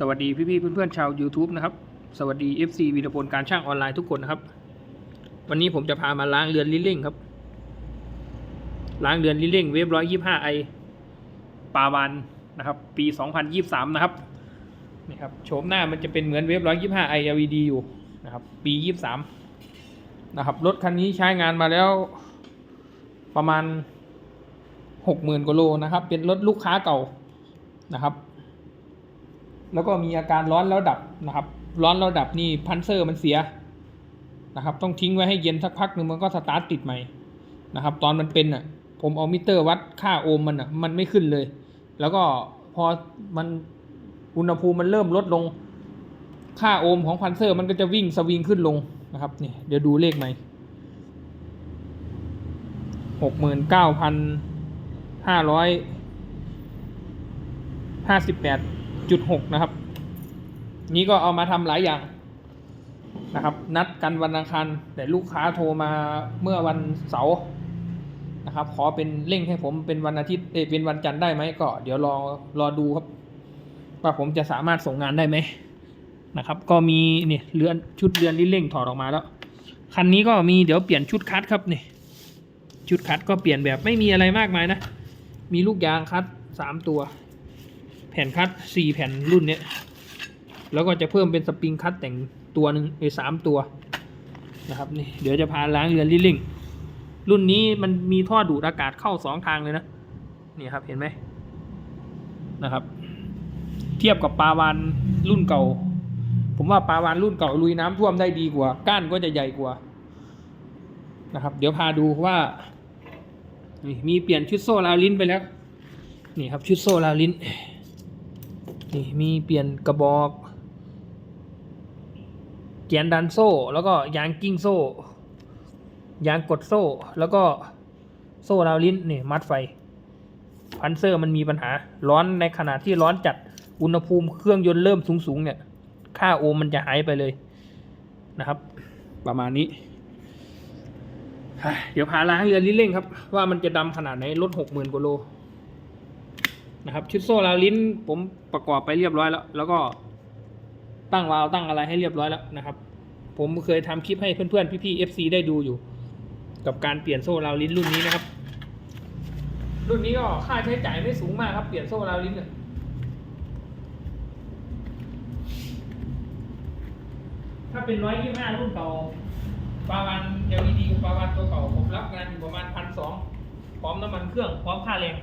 สวัสดีพี่ๆเพื่อนๆชาว YouTube นะครับ สวัสดี FC วีรพลการช่างออนไลน์ทุกคนนะครับ วันนี้ผมจะพามาล้างเรือนลิ้นเร่งครับ ล้างเรือนลิ้นเร่งเวฟร้อยยี่ห้าไอปาวันนะครับ ปี 2023 นะครับนี่ครับโฉมหน้ามันจะเป็นเหมือนเวฟร้อยยี่ห้าไอ LED อยู่นะครับ ปี 23 นะครับ รถคันนี้ใช้งานมาแล้วประมาณ 60,000กว่าโลนะครับ เป็นรถลูกค้าเก่านะครับ แล้วก็มีอาการร้อนแล้วดับนะครับ ร้อนแล้วดับนี่พันเซอร์มันเสียนะครับ ต้องทิ้งไว้ให้เย็นสักพักหนึ่งมันก็สตาร์ทติดใหม่นะครับ ตอนมันเป็นอะ ผมเอามิเตอร์วัดค่าโอห์มมันอะมันไม่ขึ้นเลย แล้วก็พอมันอุณหภูมิมันเริ่มลดลงค่าโอห์มของพันเซอร์มันก็จะวิ่งสวิงขึ้นลงนะครับนี่เดี๋ยวดูเลขใหม่หกหมื่นเก้าพันห้าร้อยห้าสิบแปด จุดหกนะครับ นี้ก็เอามาทำหลายอย่างนะครับ นัดกันวันอังคารแต่ลูกค้าโทรมาเมื่อวันเสาร์นะครับ ขอเป็นเร่งให้ผมเป็นวันอาทิตย์เอเป็นวันจันทร์ได้ไหมก็ เดี๋ยวรอรอดูครับว่าผมจะสามารถส่งงานได้ไหมนะครับ ก็มีนี่เรือนชุดเรือนที่เร่งถอดออกมาแล้วคันนี้ก็มีเดี๋ยวเปลี่ยนชุดคัดครับนี่ชุดคัดก็เปลี่ยนแบบไม่มีอะไรมากมายนะ มีลูกยางคัดสามตัว ผ่นคัดสี่แผ่นรุ่นเนี้ยแล้วก็จะเพิ่มเป็นสปริงคัดแต่งตัวหนึ่งไอ้สามตัวนะครับนี่เดี๋ยวจะพาล้างเรือนลิลลิงรุ่นนี้มันมีท่อดูดอากาศเข้าสองทางเลยนะนี่ครับเห็นไหมนะครับ เทียบกับปลาวานรุ่นเก่า ผมว่าปลาวานรุ่นเก่าลุยน้ำท่วมได้ดีกว่า ก้านก็จะใหญ่กว่านะครับ เดี๋ยวพาดูว่านี่มีเปลี่ยนชุดโซ่ลาลิ้นไปแล้ว นี่ครับชุดโซ่ลาลิ้น นี่มีเปลี่ยนกระบอกแกนดันโซ่ แล้วก็ยางกิ้งโซ่ ยางกดโซ่ แล้วก็โซ่ราวลิ้นนี่มัดไฟ พันเซอร์มันมีปัญหา ร้อนในขณะที่ร้อนจัดอุณหภูมิเครื่องยนต์เริ่มสูงๆเนี่ย ค่าโอมมันจะหายไปเลยนะครับ ประมาณนี้เดี๋ยวพาล้างเรือนลิ้นเร่งครับ ว่ามันจะดำขนาดไหนรถหกหมื่นกว่าโล นะครับ ชุดโซ่ราวลิ้นผมประกอบไปเรียบร้อยแล้ว แล้วก็ตั้งวาล์วตั้งอะไรให้เรียบร้อยแล้วนะครับ ผมเคยทำคลิปให้เพื่อนๆพี่ๆ FC ได้ดูอยู่ กับการเปลี่ยนโซ่ราวลิ้นรุ่นนี้นะครับ รุ่นนี้ก็ค่าใช้จ่ายไม่สูงมากครับเปลี่ยนโซ่ราวลิ้นเนี่ยถ้าเป็นร้อยยี่ห้ารุ่นเก่าปาวัน LED กับปาวันตัวเก่าผมรับงานอยู่ประมาณพันสองพร้อมน้ำมันเครื่องพร้อมค่าแรง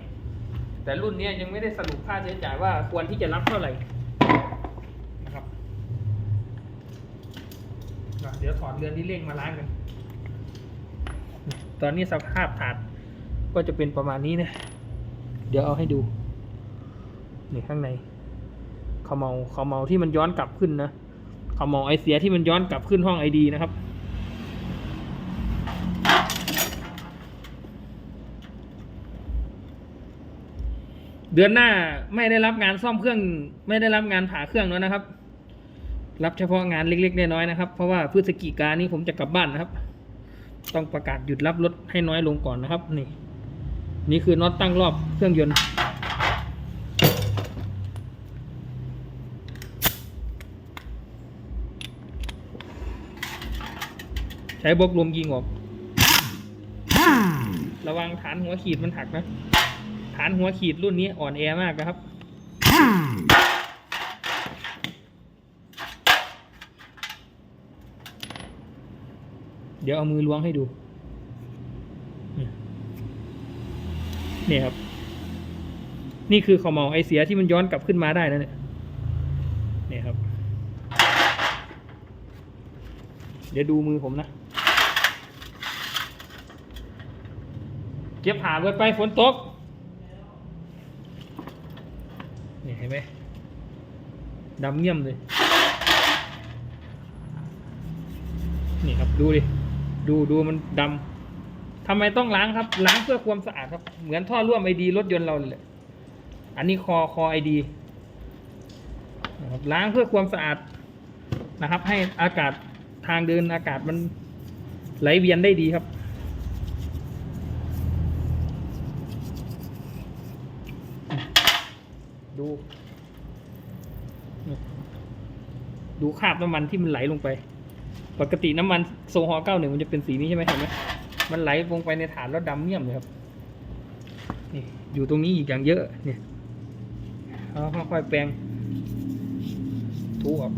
แต่รุ่นนี้ยังไม่ได้สรุปค่าใช้จ่ายว่าควรที่จะรับเท่าไหร่นะครับเดี๋ยวถอดเรือนที่เร่งมาล้างกัน ตอนนี้สภาพถาดก็จะเป็นประมาณนี้นะ เดี๋ยวเอาให้ดู นี่ข้างในขาเมาขาเมาที่มันย้อนกลับขึ้นนะขาเมาไอเสียที่มันย้อนกลับขึ้นห้องไอดีนะครับ เดือนหน้าไม่ได้รับงานซ่อมเครื่อง ไม่ได้รับงานผ่าเครื่องแล้วนะครับ รับเฉพาะงานเล็กๆน้อยๆนะครับ เพราะว่าพฤศจิกานี้ผมจะกลับบ้านนะครับ ต้องประกาศหยุดรับรถให้น้อยลงก่อนนะครับ นี่ นี่คือน็อตตั้งรอบเครื่องยนต์ใช้บล็อกลมยิงออก ระวังฐานหัวขีดมันหักนะ ฐานหัวขีดรุ่นนี้อ่อนแอมากนะครับ เดี๋ยวเอามือล้วงให้ดู นี่ครับ นี่คือขอมองไอเสียที่มันย้อนกลับขึ้นมาได้นะเนี่ยนี่ครับ เดี๋ยวดูมือผมนะเก็บผ่าเบิดไปฝนตก นี่เห็นไหม ดำเงี่ยมเลย นี่ครับดูดิ ดูดูมันดำทำไมต้องล้างครับ ล้างเพื่อความสะอาดครับ เหมือนท่อร่วมไอดีรถยนต์เราเลย อันนี้คอคอไอดีล้างเพื่อความสะอาดนะครับ ให้อากาศทางเดินอากาศมันไหลเวียนได้ดีครับ ดู นี่ ดูคราบน้ำมันที่มันไหลลงไป ปกติน้ำมันโซฮอล์91มันจะเป็นสีนี้ใช่ไหมเห็นไหมมันไหลลงไปในฐานแล้วดำเมี่ยมเลยครับนี่อยู่ตรงนี้อีกอย่างเยอะเนี่ยเอาค่อยๆแปรงถูออก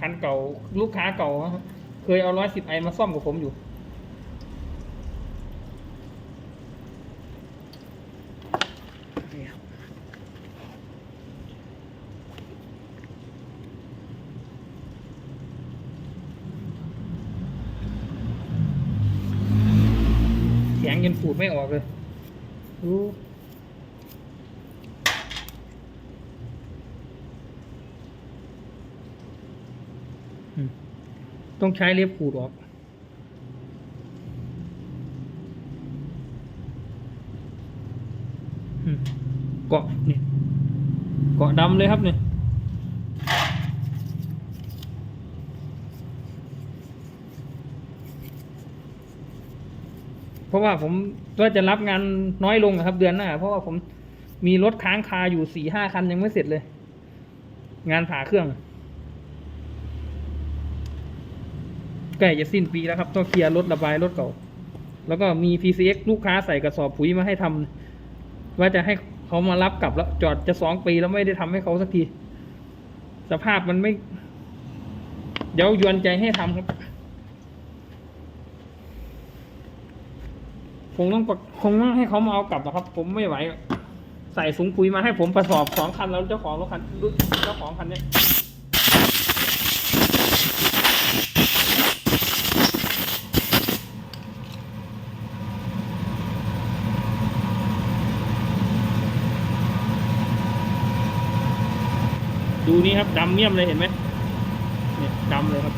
คันเก่าลูกค้าเก่าครับ เคยเอาร้อยสิบไอมาซ่อมกับผมอยู่นี่ครับแข็งยันปูดไม่ออกเลยดูอืม ต้องใช้เล็บขูดออกอืมเกาะนี่เกาะดำเลยครับเนี่ยเพราะว่าผมก็จะรับงานน้อยลงอะครับเดือนหน้า เพราะว่าผมมีรถค้างคาอยู่สี่ห้าคันยังไม่เสร็จเลย งานผ่าเครื่อง ใกล้จะสิ้นปีแล้วครับต้องเคลียร์รถระบายรถเก่า แล้วก็มี PCX ลูกค้าใส่กระสอบปุ๋ยมาให้ทำว่าจะให้เขามารับกลับแล้วจอดจะสองปีแล้วไม่ได้ทำให้เขาสักที สภาพมันไม่ เดี๋ยวยวนใจให้ทำครับคงต้องคงต้องให้เขามาเอากลับนะครับ ผมไม่ไหว ใส่สูงปุ๋ยมาให้ผมประสอบสองคันแล้วเจ้าของรถคันเจ้าของคันเนี้ย ดูนี่ครับดำเมี่ยมเลยเห็นไหมเนี่ยดำเลยครับ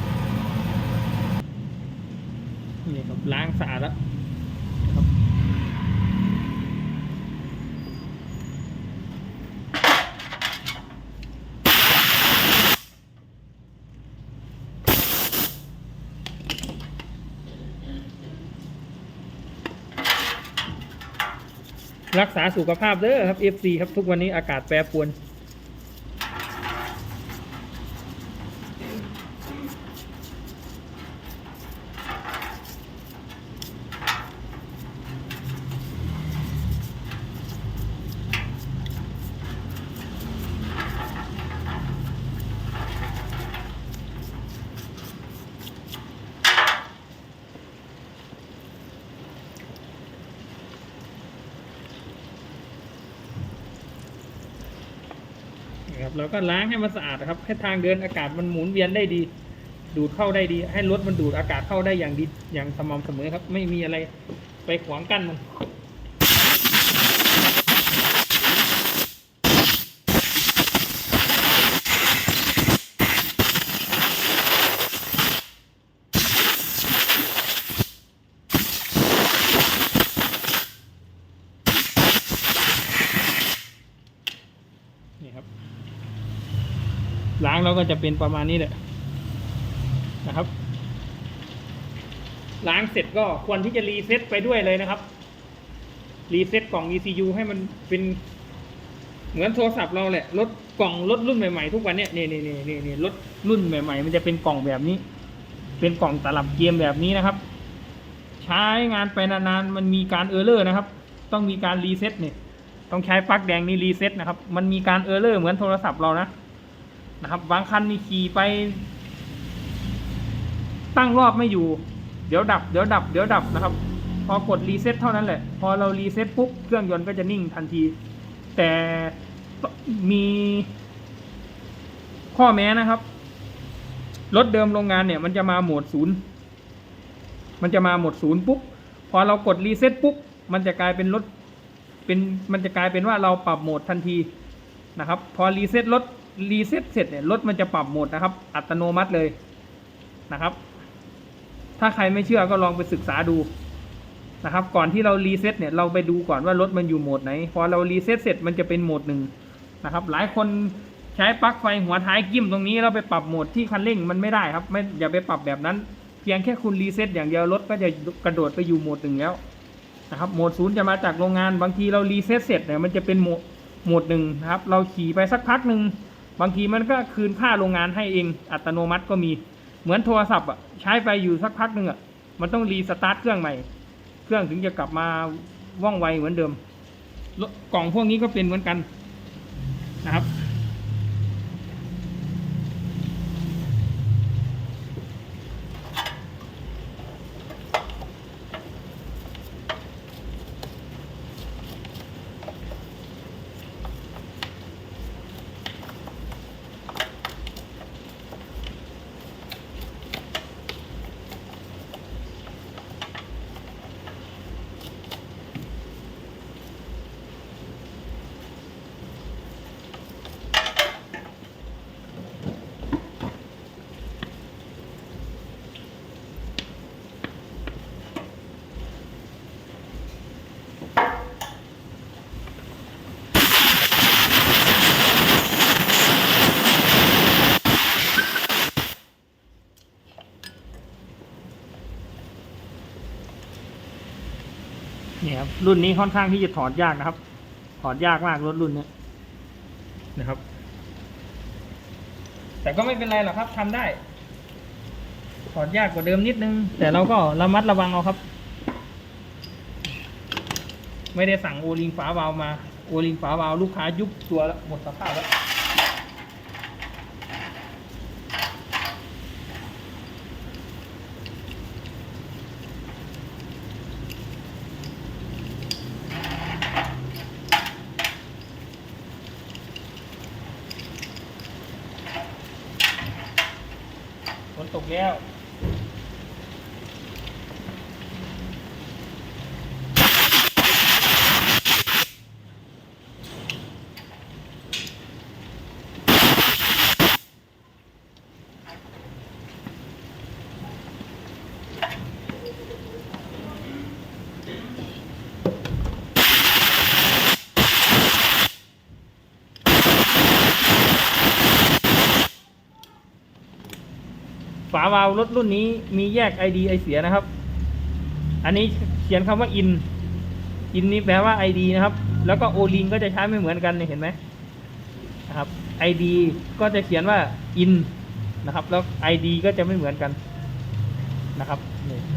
นี่ครับล้างสะอาดแล้วครับรักษาสุขภาพเด้อครับ FC ครับทุกวันนี้อากาศแปรปรวน เราก็ล้างให้มันสะอาดนะครับให้ทางเดินอากาศมันหมุนเวียนได้ดี ดูดเข้าได้ดี ให้รถมันดูดอากาศเข้าได้อย่างดีอย่างสม่ำเสมอครับ ไม่มีอะไรไปขวางกั้นมัน ล้างแล้วก็จะเป็นประมาณนี้แหละนะครับ ล้างเสร็จก็ควรที่จะรีเซ็ตไปด้วยเลยนะครับ รีเซ็ตกล่อง ECU ให้มันเป็น เหมือนโทรศัพท์เราแหละรถกล่องรถรุ่นใหม่ๆทุกวันเนี้ยนี่นี่นี่นี่นี่รถรุ่นใหม่ ๆ มันจะเป็นกล่องแบบนี้ เป็นกล่องตลับเกมแบบนี้นะครับ ใช้งานไปนานๆมันมีการเออร์เลอร์นะครับ ต้องมีการรีเซ็ตเนี่ยต้องใช้ปลั๊กแดงนี่รีเซ็ตนะครับ มันมีการเออร์เลอร์เหมือนโทรศัพท์เรานะ นะครับบางคันนี่ขี่ไป ตั้งรอบไม่อยู่ เดี๋ยวดับ เดี๋ยวดับ เดี๋ยวดับนะครับ พอกดรีเซ็ตเท่านั้นแหละ พอเรารีเซ็ตปุ๊บเครื่องยนต์ก็จะนิ่งทันที แต่มีข้อแม้นะครับ รถเดิมโรงงานเนี่ย มันจะมาโหมดศูนย์ มันจะมาโหมดศูนย์ปุ๊บ พอเรากดรีเซ็ตปุ๊บ มันจะกลายเป็นรถ เป็น มันจะกลายเป็นว่าเราปรับโหมดทันทีนะครับ พอรีเซ็ตรถ รีเซ็ตเสร็จเนี่ยรถมันจะปรับโหมดนะครับ อัตโนมัติเลยนะครับ ถ้าใครไม่เชื่อก็ลองไปศึกษาดูนะครับ ก่อนที่เรารีเซ็ตเนี่ยเราไปดูก่อนว่ารถมันอยู่โหมดไหนพอเรารีเซ็ตเสร็จมันจะเป็นโหมดหนึ่งนะครับ หลายคนใช้ปลั๊กไฟหัวท้ายกิ้มตรงนี้แล้วไปปรับโหมดที่คันเร่งมันไม่ได้ครับ ไม่อย่าไปปรับแบบนั้น เพียงแค่คุณรีเซ็ตอย่างเดียวรถก็จะกระโดดไปอยู่โหมดหนึ่งแล้วนะครับโหมดศูนย์จะมาจากโรงงานบางทีเรารีเซ็ตเสร็จเนี่ยมันจะเป็นโหมดโหมดหนึ่งนะครับ เราขี่ไปสักพักหนึ่ง บางทีมันก็คืนค่าโรงงานให้เองอัตโนมัติก็มี เหมือนโทรศัพท์อะใช้ไปอยู่สักพักหนึ่งอะมันต้องรีสตาร์ทเครื่องใหม่ เครื่องถึงจะกลับมาว่องไวเหมือนเดิม กล่องพวกนี้ก็เป็นเหมือนกันนะครับ เนี่ยครับรุ่นนี้ค่อนข้างที่จะถอดยากนะครับ ถอดยากมากรถรุ่นนี้นะครับ แต่ก็ไม่เป็นไรหรอกครับทำได้ ถอดยากกว่าเดิมนิดนึง แต่เราก็ระมัดระวังเอาครับ ไม่ได้สั่งโอลิงฝาวาวมาโอลิงฝาวาวลูกค้ายุบตัวแล้วหมดสภาพแล้ว ตกแล้ว วาลรถรุ่นนี้มีแยก ID ไอเสียนะครับ อันนี้เขียนคำว่า in in นี้แปลว่า ID นะครับ แล้วก็โอลิงก็จะใช้ไม่เหมือนกันเนี่ยเห็นไหมนะครับ ID ก็จะเขียนว่า in นะครับ แล้ว ID ก็จะไม่เหมือนกันนะครับ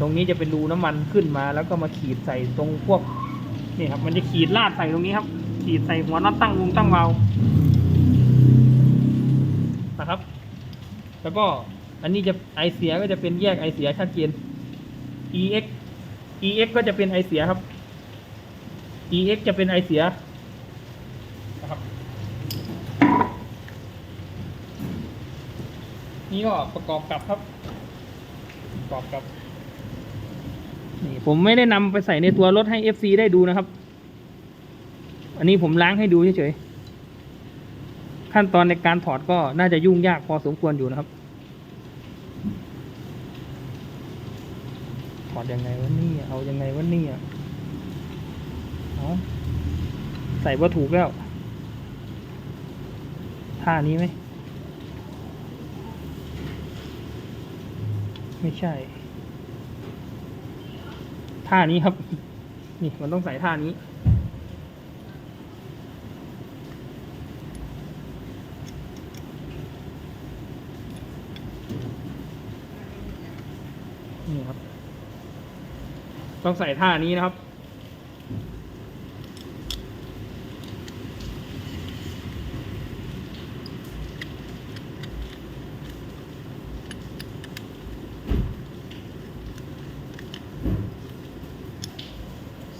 ตรงนี้จะเป็นรูน้ำมันขึ้นมา แล้วก็มาขีดใส่ตรงพวกนี่ครับ มันจะขีดลาดใส่ตรงนี้ครับ ขีดใส่หัวน็อตตั้งวงตั้งวาล์วนะครับ แล้วก็ อันนี้จะไอเสียก็จะเป็นแยกไอเสียชัดเจน ex ex ก็จะเป็นไอเสียครับ ex จะเป็นไอเสียนะครับ นี่ก็ประกอบกับครับ ประกอบกับ นี่ผมไม่ได้นำไปใส่ในตัวรถให้ FC ได้ดูนะครับ อันนี้ผมล้างให้ดูเฉยๆขั้นตอนในการถอดก็น่าจะยุ่งยากพอสมควรอยู่นะครับ อดยังไงวะนี่เอายังไงวะนี่ยเอาใส่ว่าถูกแล้ว ท่านี้ไหม ไม่ใช่ ท่านี้ครับ นี่มันต้องใส่ท่านี้ นี่ครับ ต้องใส่ท่านี้นะครับ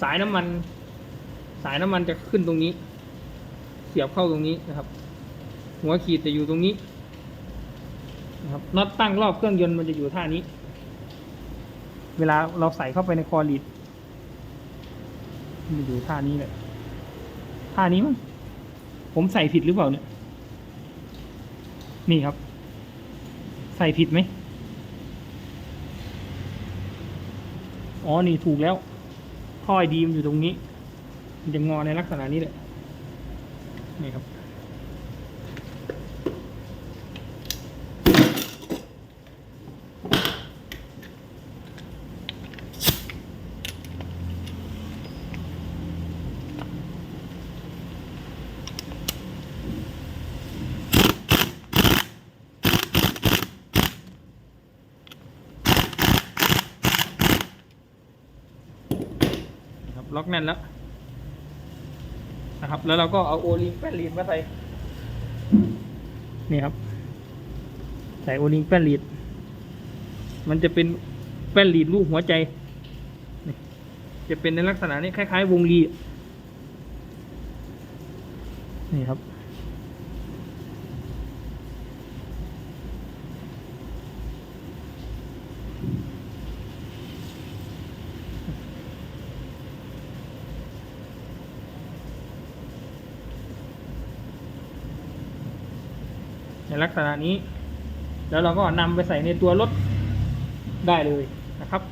สายน้ำมัน สายน้ำมันจะขึ้นตรงนี้ เสียบเข้าตรงนี้นะครับ หัวขีดจะอยู่ตรงนี้นะครับน็อตตั้งรอบเครื่องยนต์มันจะอยู่ท่านี้ เวลาเราใส่เข้าไปในคอลีดมันอยู่ท่านี้เลยท่านี้มั้งผมใส่ผิดหรือเปล่าเนี่ย นี่ครับ ใส่ผิดไหมอ๋อ นี่ถูกแล้วท่อยดีมนอยู่ตรงนี้ มันจะงอในลักษณะนี้แหละ นี่ครับ ล็อกแน่นแล้วนะครับ แล้วเราก็เอาโอลิงแป้นลีดมาใส่ นี่ครับ ใส่โอลิงแป้นลีด มันจะเป็นแป้นลีดรูปหัวใจ จะเป็นในลักษณะนี้คล้าย ๆ วงรี นี่ครับ ในลักษณะนี้ แล้วเราก็นำไปใส่ในตัวรถได้เลยนะครับ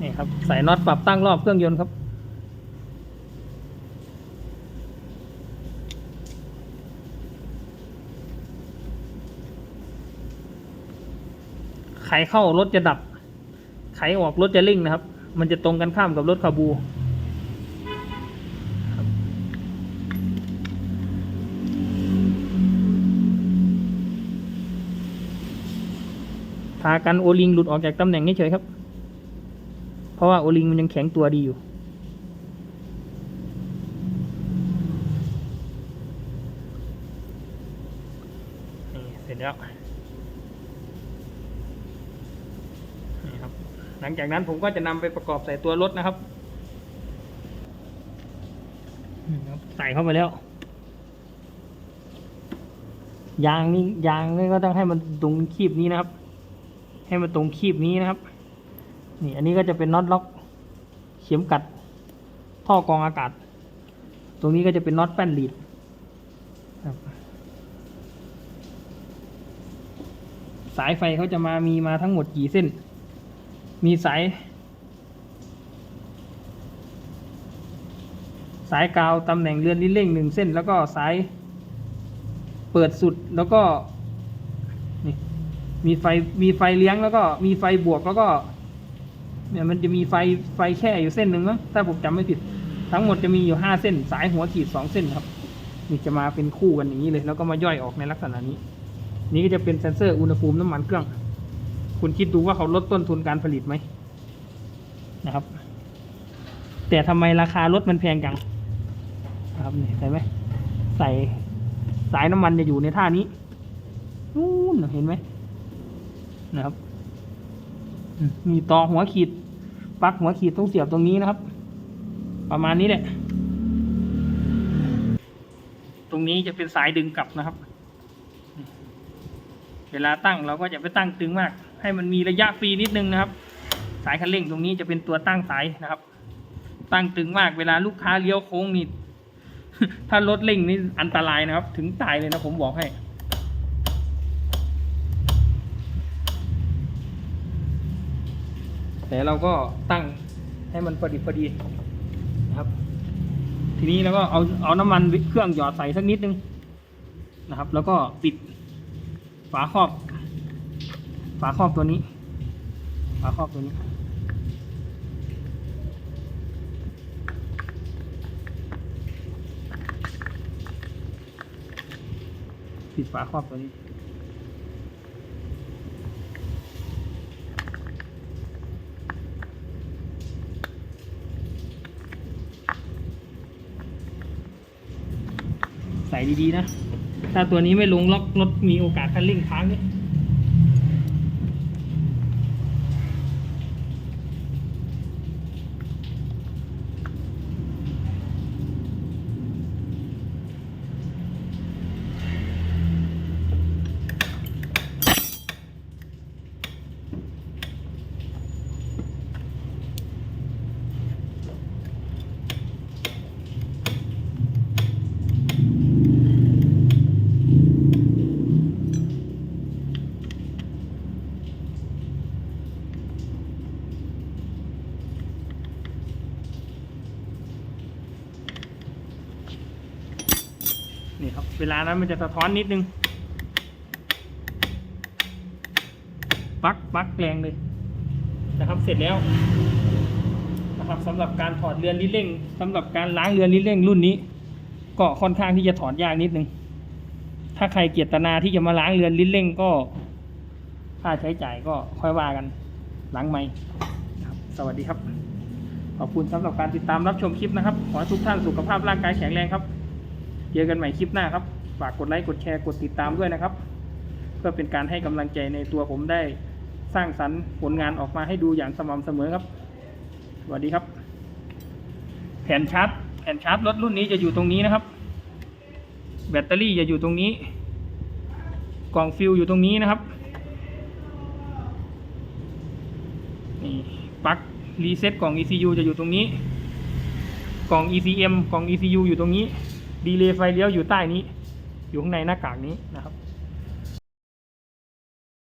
นี่ครับใส่น็อตปรับตั้งรอบเครื่องยนต์ครับ ไขเข้ารถจะดับ ไขออกรถจะเร่งนะครับ มันจะตรงกันข้ามกับรถคาบูพากันโอลิงหลุดออกจากตำแหน่งเฉยครับ เพราะว่าโอลิงมันยังแข็งตัวดีอยู่ นี่เสร็จแล้ว นี่ครับ หลัง จากนั้นผมก็จะนำไปประกอบใส่ตัวรถนะครับใส่เข้าไปแล้ว ยางนี่ยางนี่ก็ต้องให้มันตรงคีบนี้นะครับ ให้มันตรงคีบนี้นะครับ นี่อันนี้ก็จะเป็นน็อตล็อก เข็มกัด ท่อกรองอากาศ ตรงนี้ก็จะเป็นน็อตแป้นลีดสายไฟเขาจะมามีมาทั้งหมดกี่เส้น มีสาย สายกาวตำแหน่งเรือนลิ้นเร่งหนึ่งเส้น แล้วก็สายเปิดสุดแล้วก็นี่มีไฟมีไฟเลี้ยงแล้วก็มีไฟบวกแล้วก็ เนี่ยมันจะมีไฟไฟแค่อยู่เส้นหนึ่งมั้งถ้าผมจำไม่ผิด ทั้งหมดจะมีอยู่ห้าเส้น สายหัวขีดสองเส้นครับนี่จะมาเป็นคู่กันอย่างนี้เลย แล้วก็มาย่อยออกในลักษณะนี้ นี่ก็จะเป็นเซนเซอร์อุณหภูมิน้ำมันเครื่อง คุณคิดดูว่าเขาลดต้นทุนการผลิตไหมนะครับ แต่ทำไมราคารถมันแพงจังนะครับนี่เห็นไหมใส่สายน้ำมันจะอยู่ในท่านี้นู่นเห็นไหมนะครับมมีต่อหัวขีดปลั๊กหัวขีดต้องเสียบตรงนี้นะครับ ประมาณนี้แหละ ตรงนี้จะเป็นสายดึงกลับนะครับ เวลาตั้งเราก็จะไปตั้งตึงมาก ให้มันมีระยะฟรีนิดนึงนะครับ สายคันเร่งตรงนี้จะเป็นตัวตั้งสายนะครับ ตั้งตึงมากเวลาลูกค้าเลี้ยวโค้งนี่ถ้ารถเร่งนี่อันตรายนะครับ ถึงตายเลยนะผมบอกให้แต่เราก็ตั้งให้มันพอดีพอดีนะครับ ทีนี้เราก็เอาเอาน้ำมันเครื่องหยอดใส่สักนิดนึงนะครับ แล้วก็ปิดฝาครอบ ฝาครอบตัวนี้ ฝาครอบตัวนี้ ปิดฝาครอบตัวนี้ใส่ดีๆนะ ถ้าตัวนี้ไม่ลงล็อกรถมีโอกาสคันเร่งค้างเนี่ย ลานั้นมันจะสะท้อนนิดนึงปั๊กปั๊กแรงเลยนะครับเสร็จแล้วนะครับสำหรับการถอดเรือนลิ้นเร่งสำหรับการล้างเรือนลิ้นเร่งรุ่นนี้ ก็ค่อนข้างที่จะถอดยากนิดนึง ถ้าใครเกียรตนาที่จะมาล้างเรือนลิ้นเร่งก็ค่าใช้จ่ายก็ค่อยว่ากันหลังไม่สวัสดีครับ ขอบคุณสำหรับการติดตามรับชมคลิปนะครับ ขอให้ทุกท่านสุขภาพร่างกายแข็งแรงครับ เจอกันใหม่คลิปหน้าครับ ฝากกดไลค์กดแชร์กดติดตามด้วยนะครับ เพื่อเป็นการให้กำลังใจในตัวผมได้สร้างสรรค์ผลงานออกมาให้ดูอย่างสม่ำเสมอครับสวัสดีครับ แผ่นชาร์จแผ่นชาร์จรถรุ่นนี้จะอยู่ตรงนี้นะครับ แบตเตอรี่จะอยู่ตรงนี้ กล่องฟิลอยู่ตรงนี้นะครับนี่ปลั๊กรีเซ็ตกล่อง ECU จะอยู่ตรงนี้ กล่อง ECM กล่อง ECU อยู่ตรงนี้ ดีเลย์ไฟเลี้ยวอยู่ใต้นี้ อยู่ข้างในหน้ากากนี้นะครับ